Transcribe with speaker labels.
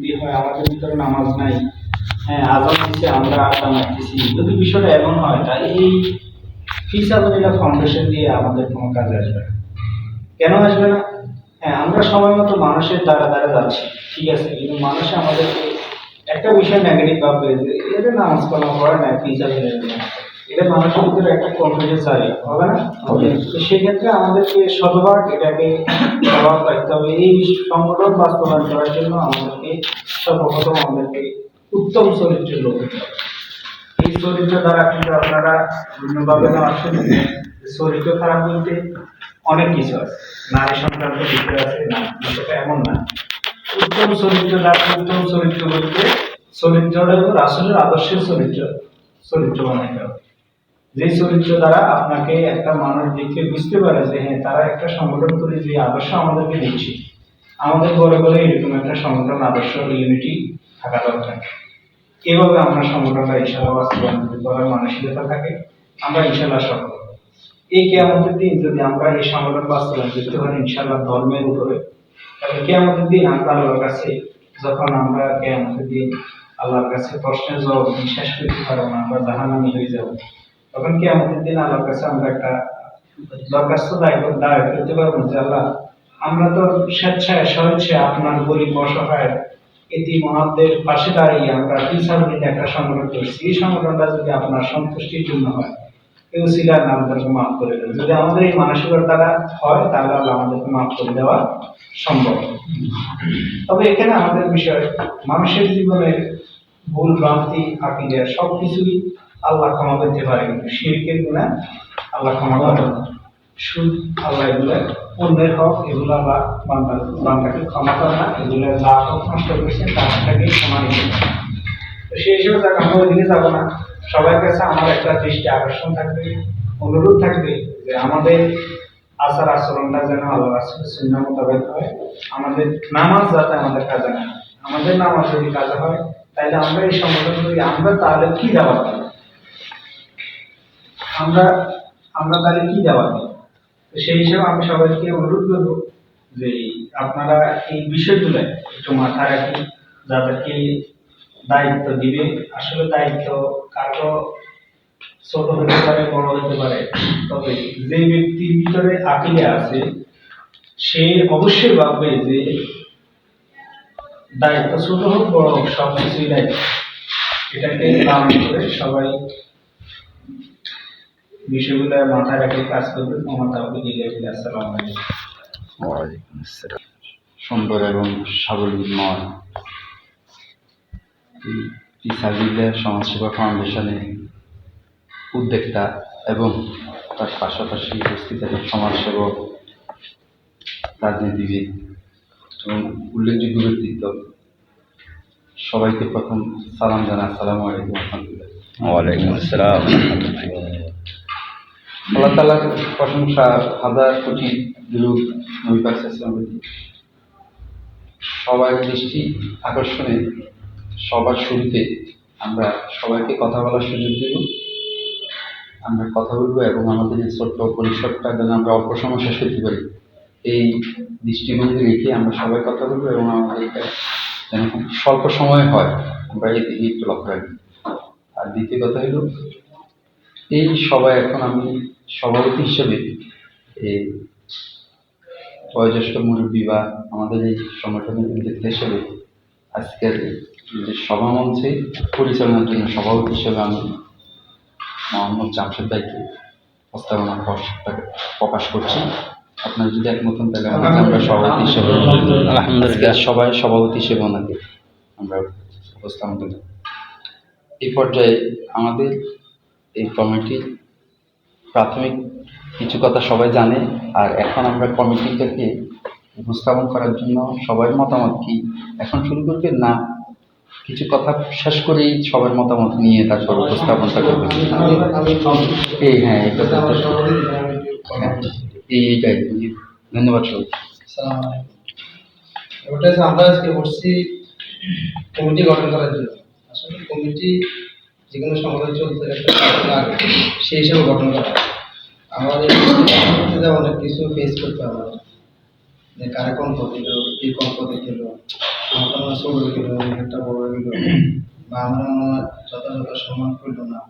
Speaker 1: দিয়ে হয়, আমাদের ভিতরে নামাজ নাই। হ্যাঁ আজান দিচ্ছে আমরা আড্ডা মারতেছি। যদি বিষয়টা এমন হয়, তাহলে এই ফিসাবিল্লা ফাউন্ডেশন দিয়ে আমাদের কোনো কাজে আসবে না। কেন আসবে না? হ্যাঁ আমরা সময় মতো মানুষের দ্বারা দ্বারা যাচ্ছি। ঠিক আছে, কিন্তু মানুষ আমাদেরকে একটা বিষয় নেগেটিভ ভাববে যে এটা নামাজ কালাম করে না ফিসাবিল্লা এটা মানুষের ভিতরে একটা কনফিডেন্স হবে না? তো সেক্ষেত্রে আমাদেরকে শতভাগ এটাকে রাখতে হবে। এই সংগঠন বাস্তবায়ন করার জন্য আমাদেরকে সর্বপ্রথম আমাদেরকে উত্তম চরিত্রের লোক এই চরিত্র দ্বারা কিন্তু আপনারা বিভিন্নভাবে নেওয়ার চরিত্র খারাপ বলতে অনেক কিছু আছে। নারী সংক্রান্ত বিষয় আছে না বিষয়টা এমন না। উত্তম চরিত্র দ্বারা উত্তম চরিত্র বলতে চরিত্রটা হলো রাসুলের আদর্শের চরিত্র চরিত্র বানাইতে হবে। যে চরিত্র দ্বারা আপনাকে একটা মানুষ দেখে বুঝতে পারে যে হ্যাঁ তারা একটা সংগঠন করে যে আদর্শ আমাদেরকে দিচ্ছে। আমাদের ঘরে ঘরে এরকম একটা সংগঠন, আদর্শ ইউনিটি থাকা দরকার। এভাবে আমরা সংগঠনটা ইনশাল্লাহ বাস্তবায়ন করার মানসিকতা থাকে। আমরা ইনশাল্লাহ সফল। এই কেয়ামতের দিন যদি আমরা এই সংগঠন বাস্তবায়ন করতে পারি ইনশাল্লাহ ধর্মের উপরে, তাহলে কেয়ামতের দিন আমরা আল্লাহর কাছে, যখন আমরা কেয়ামতের দিন আল্লাহর কাছে প্রশ্নের জবাব বিশ্বাস করতে পারব না, আমরা জাহান্নামী হয়ে যাব। তখন কেয়ামতের দিন আল্লাহর কাছে আমরা একটা দরখাস্ত দায় দায় করতে পারব যে আল্লাহ, আমরা তো স্বেচ্ছায় স্বেচ্ছায় আপনার গরিব অসহায় এটি মহাদের পাশে দাঁড়িয়ে আমরা টিচার মিলে একটা সংগঠন করছি। এই সংগঠনটা যদি আপনার সন্তুষ্টির জন্য হয়, এই উসিলার নাম আমাদেরকে মাফ করে দেবে যদি আমাদের এই মানসিকতার দ্বারা হয়, তাহলে আল্লাহ আমাদেরকে মাফ করে দেওয়া সম্ভব। তবে এখানে আমাদের বিষয়, মানুষের জীবনের ভুল ভ্রান্তি আকিদের সব কিছুই আল্লাহ ক্ষমা করতে পারে। কিন্তু শিরকের গুণা আল্লাহ ক্ষমা করে সুদ আল্লাহ এগুলো অন্যের হক, এগুলো আল্লাহ বান্দা বান্দাকে ক্ষমা করে না। এগুলো যা হোক নষ্ট করেছে তাকে ক্ষমা পারে। তো সেই হিসেবে দেখ আমরা ওইদিকে যাব না। সবার কাছে আমার একটা দৃষ্টি আকর্ষণ থাকবে, অনুরোধ থাকবে যে আমাদের আচার আচরণটা যেন আল্লাহ রাসুলের সুন্নাহ মোতাবেক হয়। আমাদের নামাজ যাতে আমাদের কাজে না আমাদের নামাজ যদি কাজে হয় তাহলে আমরা এই সংগঠন করি, আমরা তাহলে কি দেওয়া পাবো আমরা আমরা তাহলে কি দেওয়া পাবো সেই হিসেবে আমি সবাইকে অনুরোধ করব যে আপনারা এই বিষয়গুলো একটু মাথায় রাখি যাদেরকে দায়িত্ব দিবে, আসলে দায়িত্ব কারও ছোট হতে পারে, বড় হতে পারে। তবে যে ব্যক্তির ভিতরে আকিলে আছে, সে অবশ্যই ভাববে যে দায়িত্ব ছোট হোক, বড় হোক সব কিছুই দায়িত্ব। এটাকে পালন করে সবাই বিষয়গুলো মাথায় রেখে কাজ করবে মমতা আসসালামু আলাইকুম।
Speaker 2: ওয়ালাইকুম আসসালাম। সুন্দর এবং সাবলীলময় এই সমাজসেবা ফাউন্ডেশনের উদ্যোক্তা এবং তার পাশাপাশি উপস্থিত এবং সমাজসেবক রাজনীতিবিদ এবং উল্লেখযোগ্য ব্যক্তিত্ব। সবাইকে প্রথম সালাম জানা আসসালামু আলাইকুম। রহমতুল্লাহ
Speaker 3: ওয়ালাইকুম আসসালাম।
Speaker 2: আল্লাহ তালার প্রশংসা হাজার কোটি দুরূপ নবী পাক সাল্লাল্লাহু আলাইহি ওয়াসাল্লাম। সবার দৃষ্টি আকর্ষণে, সবার শুরুতে আমরা সবাইকে কথা বলার সুযোগ দেব। আমরা কথা বলব এবং আমাদের ছোট্ট পরিসরটা যেন আমরা অল্প সময় শেষ করতে পারি। এই দৃষ্টিভঙ্গি রেখে আমরা সবাই কথা বলব এবং আমাদের এটা যেন স্বল্প সময় হয়, আমরা এই একটু লক্ষ্য রাখি। আর দ্বিতীয় কথা হলো এই সবাই এখন আমি সভাপতি হিসেবে এই বয়োজ্যেষ্ঠ মুরব্বী বা আমাদের এই সংগঠনের উদ্যোক্তা হিসেবে আজকের যে সভামঞ্চে পরিচালনার জন্য সভাপতি হিসেবে আমি মোহাম্মদ জামশেদ ভাইকে প্রস্তাবনা প্রকাশ করছি। আপনারা যদি একমত হন তাহলে আমরা সভাপতি হিসেবে আলহামদুলিল্লাহ। সবাই সভাপতি হিসেবে ওনাকে আমরা উপস্থাপন করি। এই পর্যায়ে আমাদের এই কমিটির প্রাথমিক কিছু কথা সবাই জানে, আর এখন আমরা কমিটিটাকে উপস্থাপন করার জন্য সবার মতামত কি? এখন শুরু করবে না? কিছু কথা শেষ করেই সবার মতামত নিয়ে তারপর উপস্থাপনটা করবে এই হ্যাঁ এই এইটাই ধন্যবাদ সবাই।
Speaker 4: আমরা আজকে বসছি কমিটি গঠন করার জন্য। আসলে কমিটি যে কোনো সংগঠন চলতে সেই হিসেবে গঠন করা আমাদের অনেক কিছু ফেস করতে হবে। যে কারে কম্প দিল, কি কম্প দিল আমার তো মনে হয় ছোট দিল একটা বড় দিল বা আমার যথাযথ সম্মান করল না